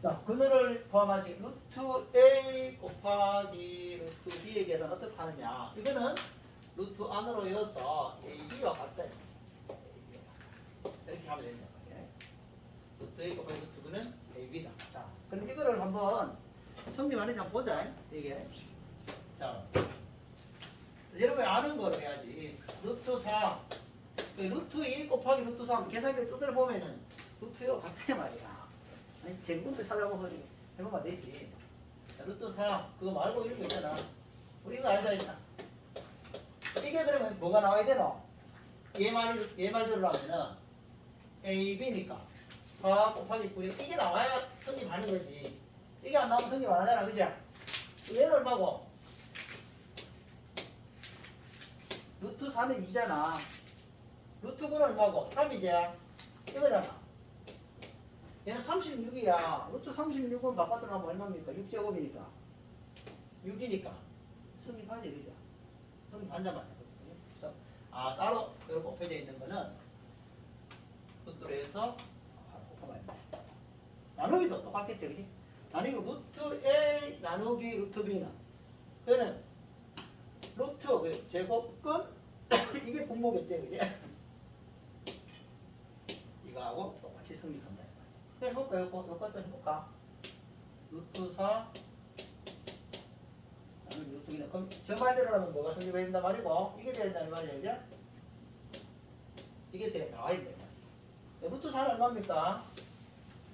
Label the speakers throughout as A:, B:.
A: 자, 그늘을 포함하신 루트 A 곱하기 루트 B에 계산 어떻게 하느냐? 이거는 루트 안으로 이어서 AB와 같다. 이렇게 하면 됩니다. 예. 루트 A 곱하기 루트 B는 AB다. 자, 그럼 이거를 한번 성립하는지 한번 보자. 이게. 자, 여러분이 아는 거로 해야지. 루트 4. 그 루트 2 곱하기 루트 3 계산기 두드려 보면은 루트 2가 같아 말이야. 아니, 제곱을 찾아보고 해보면 되지. 자, 루트 4 그거 말고 이런 거 있잖아. 우리 이거 알자 했다. 이게 그러면 뭐가 나와야 되노? 얘 말, 얘 말대로 하면은 A, B니까 4 곱하기 9 이게 나와야 성립하는 거지. 이게 안 나오면 성립 안 하잖아. 그지? 얘는 얼마고? 루트 4는 2잖아. 루트 9는 얼마고? 3이지? 이거잖아. 얘는 36이야. 루트 36은 바깥으로 하면 얼마입니까? 6제곱이니까. 6이니까. 성립하지, 그죠? 성립한단 말이야. 그죠? 그래서, 아, 따로 이렇게 곱해져 있는 거는 루트로 해서 바로 곱하면 돼. 나누기도 똑같겠지, 그지? 나누기 루트 A 나누기 루트 B는 그는 루트 그 제곱근 이게 분모겠지, 그지? 이거하고 똑같이 성립한다. 해볼까? 이거, 이것도 해볼까? 루트 4 나누기 루트 2는 그럼 저 말대로라면 뭐가 성립해야 된단 말이고 이게 돼야 된다는 말이야, 이제? 이게 돼 나와야 된다. 루트 4는 얼마입니까?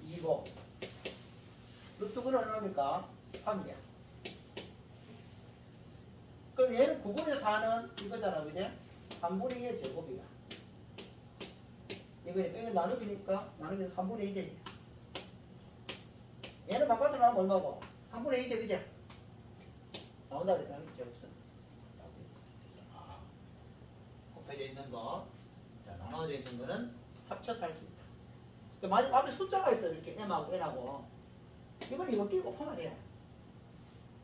A: 2고 루트 9는 얼마입니까? 3이야. 그럼 얘는 9분의 4는 이거잖아, 그지? 3분의 2의 제곱이야. 이거니까 이거 나누기니까 나누기는 3분의 2제. 얘는 바깥으로 나오면 얼마고? 3분의 2제, 그지? 나온다 그랬잖아, 그지? 없어. 아, 곱해져 있는 거, 자 나눠져 있는 거는 합쳐서 할 수 있다. 그 만약 앞에 숫자가 있어 이렇게 m하고 n하고 이건 이거 끼고 곱하면 돼.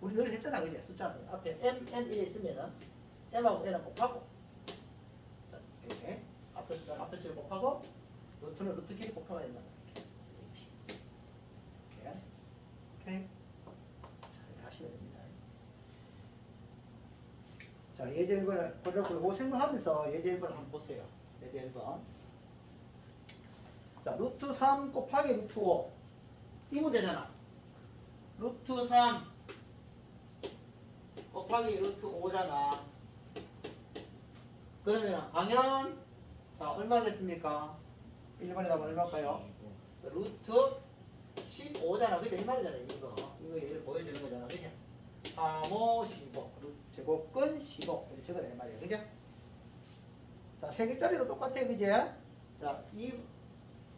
A: 우리 늘 했잖아, 그지? 숫자 앞에 m, n 이래 있으면은 m하고 n하고 곱하고 자, 이렇게 앞에 숫자 앞에 숫자 곱하고 루트는 루트 길이 곱하면 된다. 이렇게 오케이 자 이렇게 하시면 됩니다. 자 예제 1번을 보려고 이거 생각하면서 예제 1번을 한번 보세요. 예제 1번 자 루트 3 곱하기 루트 5이 문제잖아. 루트 3 곱하기 루트 5잖아. 그러면 방향 자 얼마겠습니까? 1번에 답은 얼마일까요? 루트 15잖아. 그죠? 이 말이잖아. 이거. 이거 얘를 보여주는 거잖아. 그죠? 3, 5, 15. 루트 제곱근 15. 이렇게 적어라. 이 말이야. 그죠? 자, 세 개짜리도 똑같아. 그죠? 자, 이,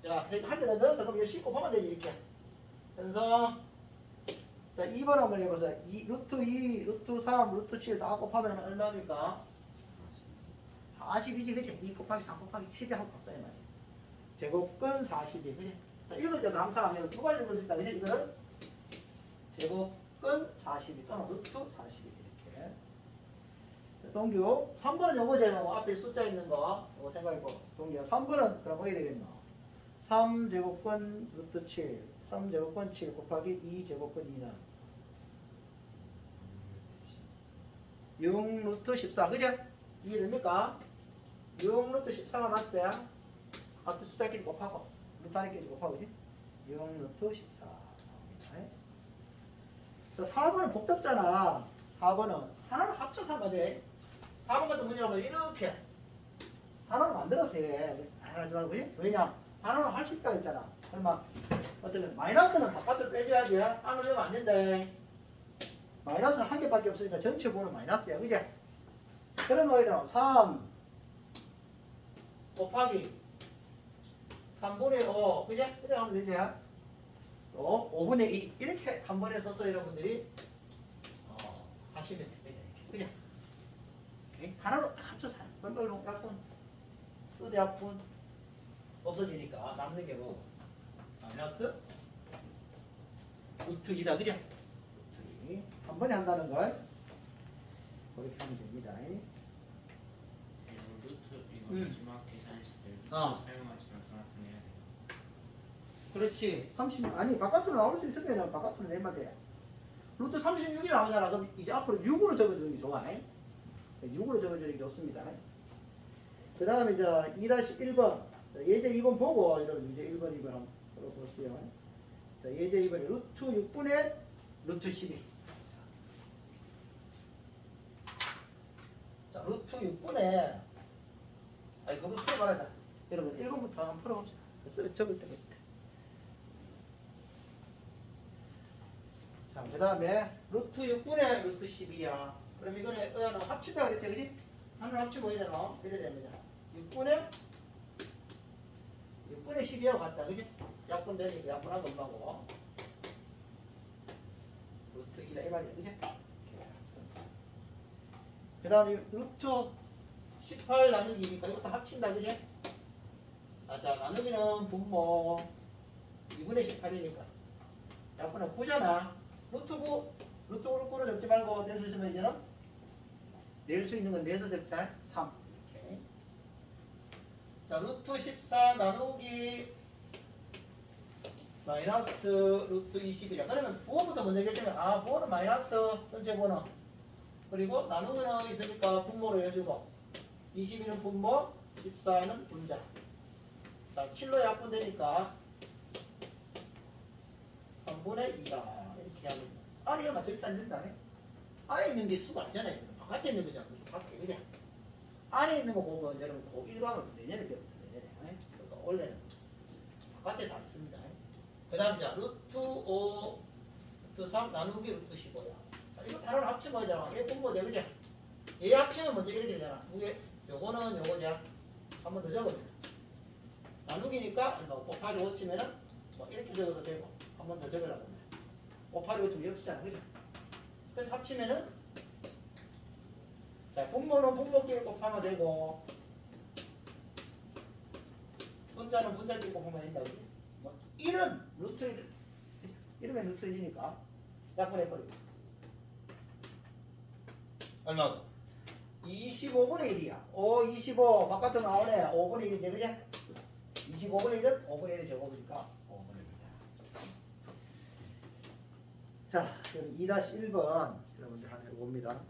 A: 자, 한 개 더 넣어서 그럼 이거 15 보면 되지. 이렇게. 그래서 자, 2번 한번 해보세요. 이, 루트 2, 루트 3, 루트 7 다 곱하면 얼마입니까? 40이지, 그치? 2 곱하기 3 곱하기 7이 하고 곱다, 이 말이야. 제곱근 40이, 그치? 자, 읽을 때도 항상 두 가지 읽을 수 있다? 이거를 제곱근 42 또는 루트 42 이렇게. 자, 동규, 3번은 요거제 뭐 앞에 숫자 있는 거, 요거 생각해보. 동규야, 3번은 그럼 어디 되겠노? 3제곱근 루트 7, 3제곱근 7 곱하기 2제곱근 2는 6 루트 14, 그죠? 이해됩니까? 6 루트 14가 맞지? 앞에 숫자끼리 곱하고 루트 안에끼리 곱하고 그지? 6 루트 14 나옵니다. 자 4번은 복잡잖아. 4번은 하나를 합쳐서 하면 돼. 4번 같은 문제라면 이렇게 하나로 만들어서 해. 하나 하지 말고 그지? 왜냐? 하나로 할 수 있다고 했잖아. 그러면 어떻게 마이너스는 바깥으로 빼줘야지. 안으로 되면 안 된대. 마이너스는 한 개밖에 없으니까 전체 부는 마이너스야. 그지? 그러면 어디 되나? 3 곱하기 3분의 5 그죠? 이렇게 하면 되지? 또 5분의 2 이렇게 한 번에 써서 여러분들이 어, 하시면 됩니다. 오케이? 하나로 합쳐서 건걸로 약분 또 약분 없어지니까 남는 게 뭐? 마이너스 루트 2다 그죠? 루트 2. 한 번에 한다는 걸 그렇게 하면 됩니다.
B: 루트 이거
A: 음.
B: 마지막 계산했을 때
A: 어.
B: 나중에
A: 그렇지. 30 아니 바깥으로 나올 수 있으면 바깥으로 내면 돼. 루트 36이 나오잖아. 그럼 이제 앞으로 6으로 적어주는 게 좋아. 6으로 적어주는 게 좋습니다. 그 다음에 이제 2-1번. 자, 예제 2번 보고 여러분 이제 1번, 2번 한번 풀어보세요. 자, 예제 2번에 루트 6분의 루트 12. 자, 루트 6분의 아니 그 루트 말하자. 여러분 1번부터 한번 풀어봅시다. 쓰 적을 있다. 자, 그 다음에 루트 6분의 루트 12야. 그럼 이거는 어는 합친다 그랬대, 그지? 하나 합치고 이잖아. 이래 됩니다. 6분의 6분의 12하고 같다, 그지? 약분 되니까 거 얼마고? 루트 2다, 이 말이야, 그지? 그 다음에 루트 18 나누기니까 이것도 합친다, 그지? 아, 자, 나누기는 분모 2분의 18이니까. 약분은 9잖아. 루트 9, 루트 9를 꾸려 적지 말고 낼 수 있으면 이제는 낼 수 있는 건 내서 적자 3. 이렇게. 자, 루트 14 나누기 마이너스 루트 21이야. 그러면 부호부터 먼저 결정해. 아, 부호는 마이너스 전체 번호. 그리고 나누기는 있으니까 분모로 해주고 22는 분모, 14는 분자. 자, 7로 약분되니까 3분의 2다. 하면 돼. 아래가 맞춰있다 안 된다. 아래 있는 게 수가 아니잖아요. 바깥에 있는 거잖아. 밖에, 그죠? 안에 있는 거 보면 여러분 그 일과는 내년에 배웁니다. 내년에. 그러니까 원래는 바깥에 다 있습니다. 그 다음 자, 루트 5, 루트 3 나누기 루트 15야. 자, 이거 다른 합치면 뭐잖아. 얘 분모죠. 그죠? 얘 합치면 먼저 이렇게 되잖아. 두개 요거는 요거죠. 한번 더 적어야 돼. 나누기니까 얼마 곱하기 5 치면은 뭐 이렇게 적어도 되고 한 번 더 적으라고 곱하기 5 치면 역수잖아 그죠? 그래서 합치면은 자 분모는 분모끼리 곱하면 되고 분자는 분자끼리 곱하면 된다 그지? 뭐 1은 루트 1 이러면 루트 1이니까 약분해버리고 얼마고? 25분의 1이야 5, 25 바깥으로 나오네 5분의 1이지 그지? 25분의 1은 5분의 1이 적어보니까 5분의 1이다. 자, 그럼 2-1번 여러분들 하나 해봅니다.